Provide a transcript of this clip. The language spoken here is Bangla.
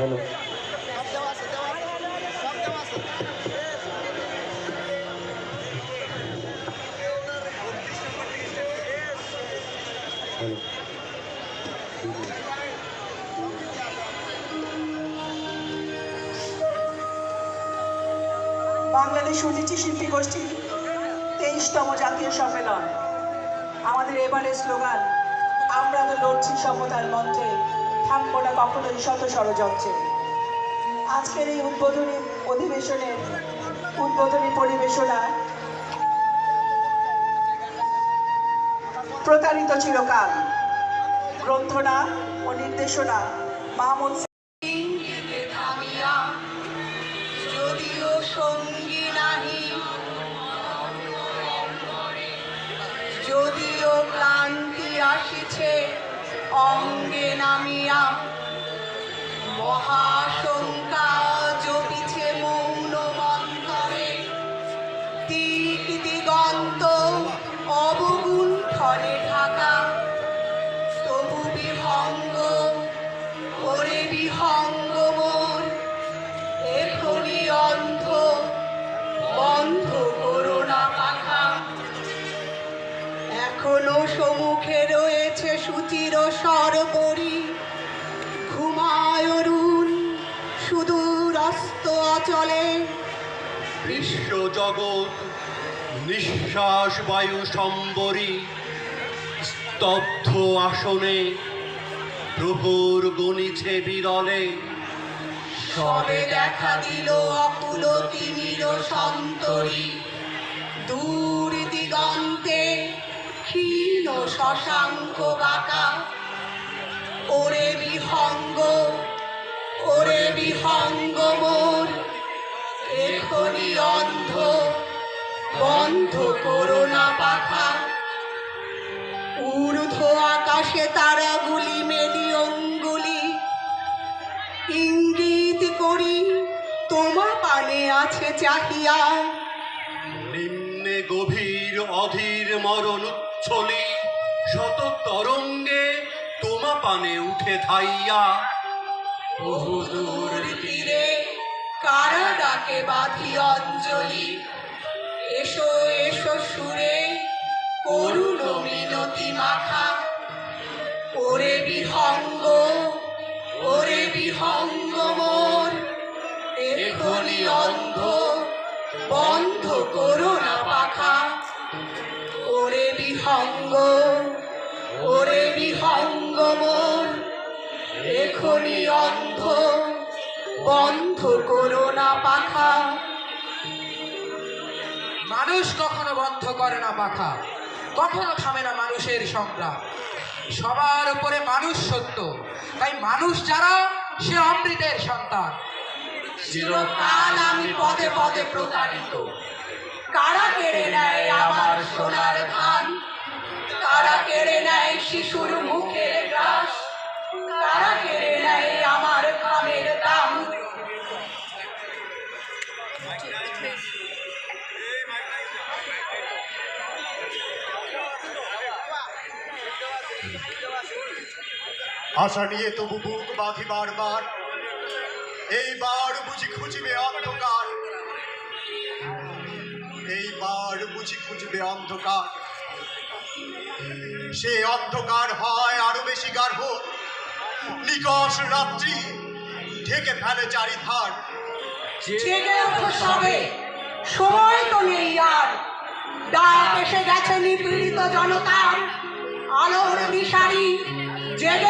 হ্যালো বাংলাদেশ সুনীতি শিল্পী গোষ্ঠী তেইশতম জাতীয় সম্মেলন। আমাদের এবারের স্লোগান, আমরা তো লড়ছি সমতার মন্ত্রে থাকব না কখনোই শত ষড়যন্ত্রে। আজকের এই উদ্বোধনী অধিবেশনের উদ্বোধনী পরিবেশনা প্রতারিত চিরকাল। গ্রন্থনা ও নির্দেশনা থামিয়া যদিও সঙ্গী নাহি যদিও ক্লান্তি অঙ্গে নামিয়া মহাশঙ্কা সুচির সরবরি ঘুমায় অরুণ সুদূর অস্ত অচলে বিশ্ব জগৎ নিঃশ্বাস বায়ু সম্বরী স্তব্ধ আসনে প্রহর গণিছে বিরলে। সবে দেখা দিল অকুল তিমির সন্তরী দূর দিগন্তে ক্ষীণ শশাঙ্ক বাঁকা। ওরে বিহঙ্গ ওরে বিহঙ্গ মোর। এখনি অন্ধ, বন্ধ করোনা পাখা। ঊর্ধ্ব আকাশে তারাগুলি মেলি অঙ্গুলি। ইঙ্গিত করি, তোমা পানে আছে চাহিয়া। নিম্নে গভীর অধীর মরণ উচ্ছলি শত তরঙ্গে তোমা পানে উঠে ধাইয়া। বহুদূর তীরে, কারা ডাকে বাঁধি অঞ্জলি? এসো এসো সুরে, করুণ মিনতি মাখা। ওরে বিহঙ্গ ওরে বিহঙ্গ মোর এখনি অন্ধ বিহঙ্গ ওরে বিহঙ্গ মোর। এখনি অন্ধ বন্ধ করো না পাখা। মানুষ কখনো বন্ধ করে না পাখা। কখনো থামে না মানুষের সংগ্রাম। সবার উপরে মানুষ সত্য। তাই মানুষ যারা সে অমৃতের সন্তান। চিরকাল আমি পদে পদে প্রতারিত। কারা কেড়ে নেয় আমার শিশুর মুখের গ্রাস কারা কেড়ে নেয় আমার খামের দাম? আশা নিয়ে তবু বুক বাঁধি বারবার। এইবার বুঝি খুঁজবে অন্ধকার। এইবার বুঝি খুঁজবে অন্ধকার। সে অন্ধকার হয় আরও বেশি গার্ভ নিকশ রাত্রি ঢেকে ফেলে চারিধার। জেগে ওঠো সবে। সময় তো নেই আর। ডাক এসে গেছে নিপীড়িত জনতার। আলোর দিশারি জেগে